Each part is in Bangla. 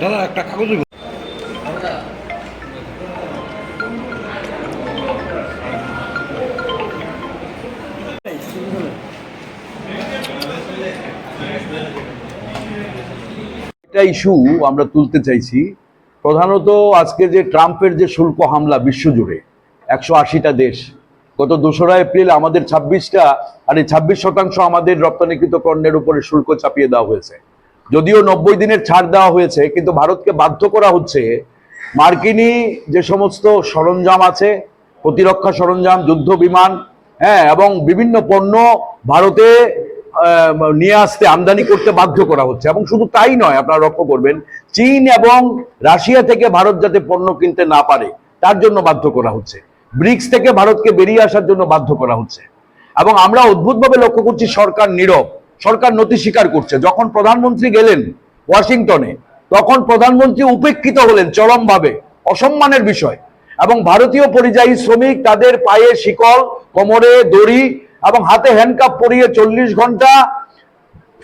দাদা, একটা কাগজ ইস্যু আমরা তুলতে চাইছি। প্রধানত আজকে যে ট্রাম্পের যে শুল্ক হামলা বিশ্বজুড়ে, একশো আশিটা দেশ, গত দোসরা এপ্রিল আমাদের ছাব্বিশটা, আর এই ছাব্বিশ শতাংশ আমাদের রপ্তানিকৃত পণ্যের উপরে শুল্ক চাপিয়ে দেওয়া হয়েছে। যদিও নব্বই দিনের ছাড় দেওয়া হয়েছে, কিন্তু ভারতকে বাধ্য করা হচ্ছে মার্কিনী যে সমস্ত সরঞ্জাম আছে, প্রতিরক্ষা সরঞ্জাম, যুদ্ধ বিমান হ্যাঁ এবং বিভিন্ন পণ্য ভারতে নিয়ে আসতে আমদানি করতে বাধ্য করা হচ্ছে। এবং শুধু তাই নয়, আপনারা লক্ষ্য করবেন, চীন এবং রাশিয়া থেকে ভারত যাতে পণ্য কিনতে না পারে, তার জন্য বাধ্য করা হচ্ছে। ব্রিক্স থেকে ভারতকে বেরিয়ে আসার জন্য বাধ্য করা হচ্ছে। এবং আমরা অদ্ভুতভাবে লক্ষ্য করছি সরকার নীরব। সরকার নথি স্বীকার করছে। যখন প্রধানমন্ত্রী গেলেন ওয়াশিংটনে, তখন প্রধানমন্ত্রী উপেক্ষিত হলেন চরমভাবে, অসম্মানের বিষয়। এবং ভারতীয় পরিযায়ী শ্রমিক তাদের পায়ে শিকল, কোমরে দড়ি এবং হাতে হ্যান্ডকাপ পরিয়ে চল্লিশ ঘণ্টা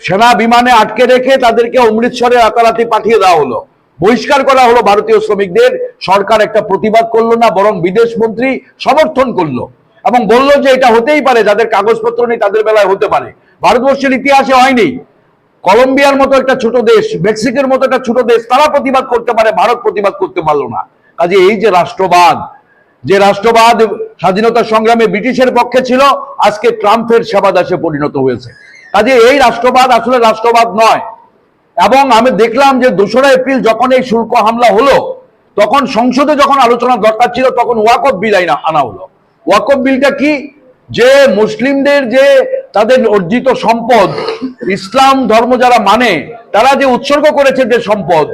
সেনা বিমানে আটকে রেখে তাদেরকে অমৃতসরে রাতারাতি পাঠিয়ে দেওয়া হলো। বহিষ্কার করা হলো ভারতীয় শ্রমিকদের। সরকার একটা প্রতিবাদ করল না, বরং বিদেশ মন্ত্রী সমর্থন করল এবং বলল যে এটা হতেই পারে, যাদের কাগজপত্র নেই তাদের বেলায় হতে পারে। ভারতবর্ষের ইতিহাসে হয়নি। কলম্বিয়ার মতো একটা ছোট দেশ, মেক্সিকোর মতো একটা ছোট দেশ, তারা প্রতিবাদ করতে পারে, ভারত প্রতিবাদ করতে পারল না। কাজে এই যে রাষ্ট্রবাদ যে রাষ্ট্রবাদ স্বাধীনতা সংগ্রামে ব্রিটিশের পক্ষে ছিল, আজকে ট্রাম্পের সেবাদাসে পরিণত হয়েছে। কাজে এই রাষ্ট্রবাদ আসলে রাষ্ট্রবাদ নয়। এবং আমি দেখলাম যে দোসরা এপ্রিল যখন এই শুল্ক হামলা হলো, তখন সংসদে যখন আলোচনা দরকার ছিল, তখন ওয়াকফ বিল আনা হলো। ওয়াকফ বিলটা কি? যে মুসলিমদের যে তাদের অর্জিত সম্পদ, ইসলাম ধর্ম যারা মানে তারা যে উৎসর্গ করেছে যে সম্পদ,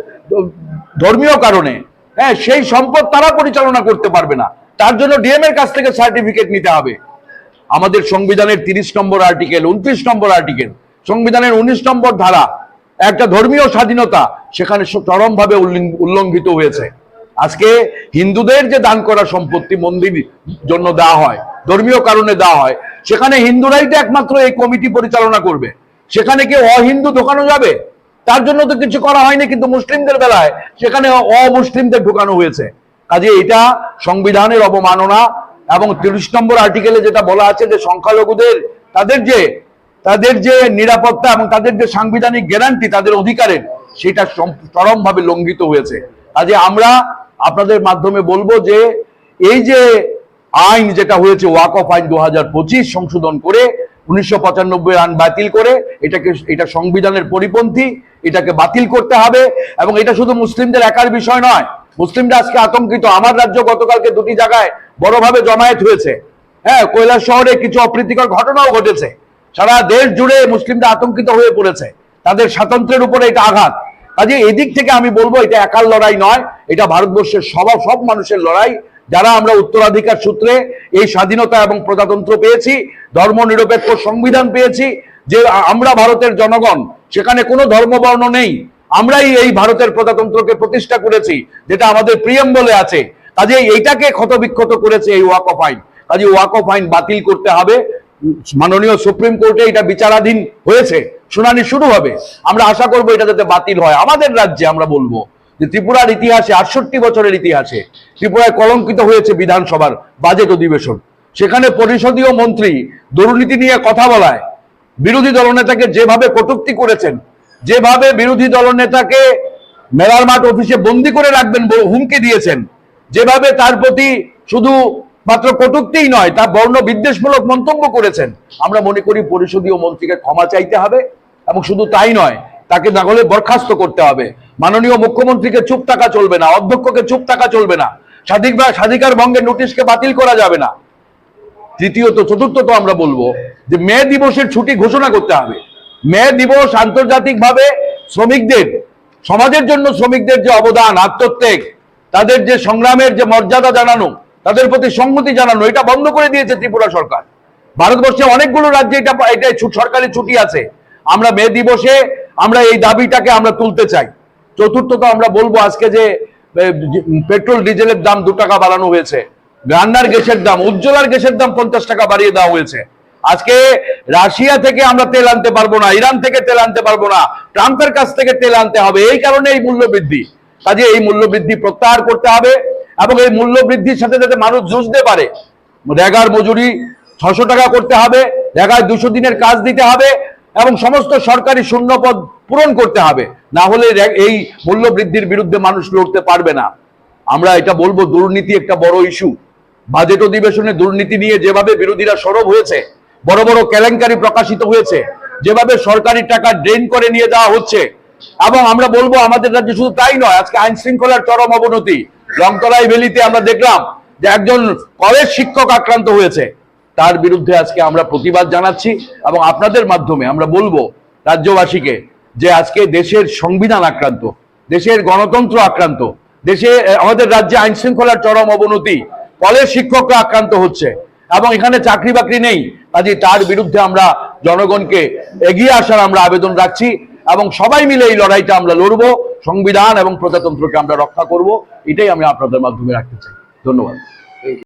ধর্মীয় কারণে হ্যাঁ সেই সম্পদ তারা পরিচালনা করতে পারবে না। তার জন্য ডিএম এর কাছ থেকে সার্টিফিকেট নিতে হবে। আমাদের সংবিধানের তিরিশ নম্বর আর্টিকেল উনত্রিশ নম্বর আর্টিকেল সংবিধানের উনিশ নম্বর ধারা, একটা ধর্মীয় স্বাধীনতা সেখানে চরমভাবে উল্লিং- উল্লঙ্ঘিত হয়েছে। আজকে হিন্দুদের যে দান করা সম্পত্তি মন্দির জন্য দেওয়া হয়, ধর্মীয় কারণে দেওয়া হয় সেখানে হিন্দুরাই তো একমাত্র এই কমিটি পরিচালনা করবে। সেখানে কি অহিন্দু ঢোকানো যাবে? তার জন্য তো কিছু করা হয়নি, কিন্তু মুসলিমদের বেলায় সেখানে অমুসলিমদের ঢোকানো হয়েছে। কাজে এটা সংবিধানের অবমাননা এবং তিরিশ নম্বর আর্টিকেলে যেটা বলা আছে যে সংখ্যালঘুদের, তাদের যে তাদের যে নিরাপত্তা এবং তাদের যে সাংবিধানিক গ্যারান্টি, তাদের অধিকারের, সেটা চরমভাবে লঙ্ঘিত হয়েছে। কাজে আমরা আপনাদের মাধ্যমে বলব যে, এই যে আইন যেটা হয়েছে, ওয়াক অফ আইন দু হাজার পঁচিশ সংশোধন করে, উনিশশো পঁচানব্বই আইন বাতিল করে, এটাকে, এটা সংবিধানের পরিপন্থী, এটাকে বাতিল করতে হবে। এবং এটা শুধু মুসলিমদের একার বিষয় নয়, মুসলিমরা আজকে আতঙ্কিত। আমার রাজ্য গতকালকে দুটি জায়গায় বড়ভাবে জমায়েত হয়েছে। হ্যাঁ কৈলাস শহরে কিছু অপ্রীতিকর ঘটনাও ঘটেছে। সারা দেশ জুড়ে মুসলিমরা আতঙ্কিত হয়ে পড়েছে। তাদের স্বাতন্ত্র্যের উপরে এটা আঘাত। কাজে এদিক থেকে আমি বলব, এটা একার লড়াই নয়, এটা ভারতবর্ষের সব সব মানুষের লড়াই। যারা আমরা উত্তরাধিকার সূত্রে এই স্বাধীনতা এবং প্রজাতন্ত্র পেয়েছি ধর্ম নিরপেক্ষ সংবিধান পেয়েছি, যে আমরা ভারতের জনগণ, সেখানে কোনো ধর্মবর্ণ নেই। আমরাই এই ভারতের প্রজাতন্ত্রকে প্রতিষ্ঠা করেছি, যেটা আমাদের প্রিয়ম বলে আছে। কাজে এইটাকে ক্ষতবিক্ষত করেছে এই ওয়াক অফ আইন। কাজে ওয়াক অফ আইন বাতিল করতে হবে। মাননীয় সুপ্রিম কোর্টে এটা বিচারাধীন হয়েছে, শুনানি শুরু হবে। আমরা আশা করব এটা যাতে বাতিল হয়। আমাদের রাজ্যে আমরা বলব যে ত্রিপুরার ইতিহাসে আটষট্টি বছরের ইতিহাসে ত্রিপুরায় কলঙ্কিত হয়েছে বিধানসভার বাজেট অধিবেশন। সেখানে পরিষদীয় মন্ত্রী দুর্নীতি নিয়ে কথা বলায়। বিরোধী দলনেতাকে যেভাবে কটুক্তি করেছেন, যেভাবে বিরোধী দলনেতাকে মেলার মাঠ অফিসে বন্দি করে রাখবেন হুমকি দিয়েছেন, যেভাবে তার প্রতি শুধু মাত্র কটূক্তিই নয়, তা বর্ণ বিদ্বেষমূলক মন্তব্য করেছেন। আমরা মনে করি পরিষদীয় মন্ত্রীকে ক্ষমা চাইতে হবে এবং শুধু তাই নয় তাকে না হলে বরখাস্ত করতে হবে। মাননীয় মুখ্যমন্ত্রীকে চুপ থাকা চলবে না, অধ্যক্ষকে চুপ থাকা চলবে না। স্বাধিক বা স্বাধিকার ভঙ্গের নোটিশকে বাতিল করা যাবে না। তৃতীয়ত, চতুর্থত আমরা বলব যে, মে দিবসের ছুটি ঘোষণা করতে হবে। মে দিবস আন্তর্জাতিকভাবে শ্রমিকদের, সমাজের জন্য শ্রমিকদের যে অবদান, আত্মত্যাগ, তাদের যে সংগ্রামের যে মর্যাদা জানানো, তাদের প্রতি সংহতি জানানো, এটা বন্ধ করে দিয়েছে ত্রিপুরা সরকার। ভারতবর্ষে অনেকগুলো রাজ্যে এটা এটা ছু- সরকারি ছুটি আছে। আমরা মে দিবসে আমরা এই দাবিটাকে আমরা তুলতে চাই। চতুর্থত আমরা বলব আজকে যে- পেট্রোল, ডিজেলের দাম দু টাকা বাড়ানো হয়েছে। রান্নার গ্যাসের দাম, উজ্জ্বলার গ্যাসের দাম পঞ্চাশ টাকা বাড়িয়ে দেওয়া হয়েছে। আজকে রাশিয়া থেকে আমরা তেল আনতে পারব না, ইরান থেকে তেল আনতে পারব না, ট্রাম্পের কাছ থেকে তেল আনতে হবে, এই কারণে এই মূল্য বৃদ্ধি। কাজে এই মূল্য বৃদ্ধি প্রত্যাহার করতে হবে এবং এই মূল্য বৃদ্ধির সাথে যাতে মানুষ জুঝতে পারে। রেগার মজুরি ছশো টাকা করতে হবে, রেগায় দুশো দিনের কাজ দিতে হবে এবং সমস্ত সরকারি শূন্যপদ পূরণ করতে হবে। না হলে এই মূল্য বৃদ্ধির বিরুদ্ধে মানুষ লড়তে পারবে না। আমরা এটা বলব, দুর্নীতি একটা বড় ইস্যু বাজেট অধিবেশনে দুর্নীতি নিয়ে যেভাবে বিরোধীরা সরব হয়েছে, বড় বড় কেলেঙ্কারি প্রকাশিত হয়েছে, যেভাবে সরকারি টাকা ড্রেন করে নিয়ে যাওয়া হচ্ছে, এবং আমরা বলব আমাদের রাজ্যে শুধু তাই নয়, আজকে আইন শৃঙ্খলার চরম অবনতি। রংতলাই ভ্যালিতে আমরা দেখলাম যে একজন কলেজ শিক্ষক আক্রান্ত হয়েছে। তার বিরুদ্ধে আজকে আমরা প্রতিবাদ জানাচ্ছি এবং আপনাদের মাধ্যমে আমরা বলব রাজ্যবাসীকে যে আজকে দেশের সংবিধান আক্রান্ত, দেশের গণতন্ত্র আক্রান্ত, দেশে আমাদের রাজ্যে আইন শৃঙ্খলার চরম অবনতি, কলেজ শিক্ষকরা আক্রান্ত হচ্ছে এবং এখানে চাকরি বাকরি নেই। কাজে তার বিরুদ্ধে আমরা জনগণকে এগিয়ে আসার আমরা আবেদন রাখছি এবং সবাই মিলে এই লড়াইটা আমরা লড়বো, সংবিধান এবং প্রজাতন্ত্রকে আমরা রক্ষা করব, এটাই আমি আপনাদের মাধ্যমে রাখতে চাই। ধন্যবাদ।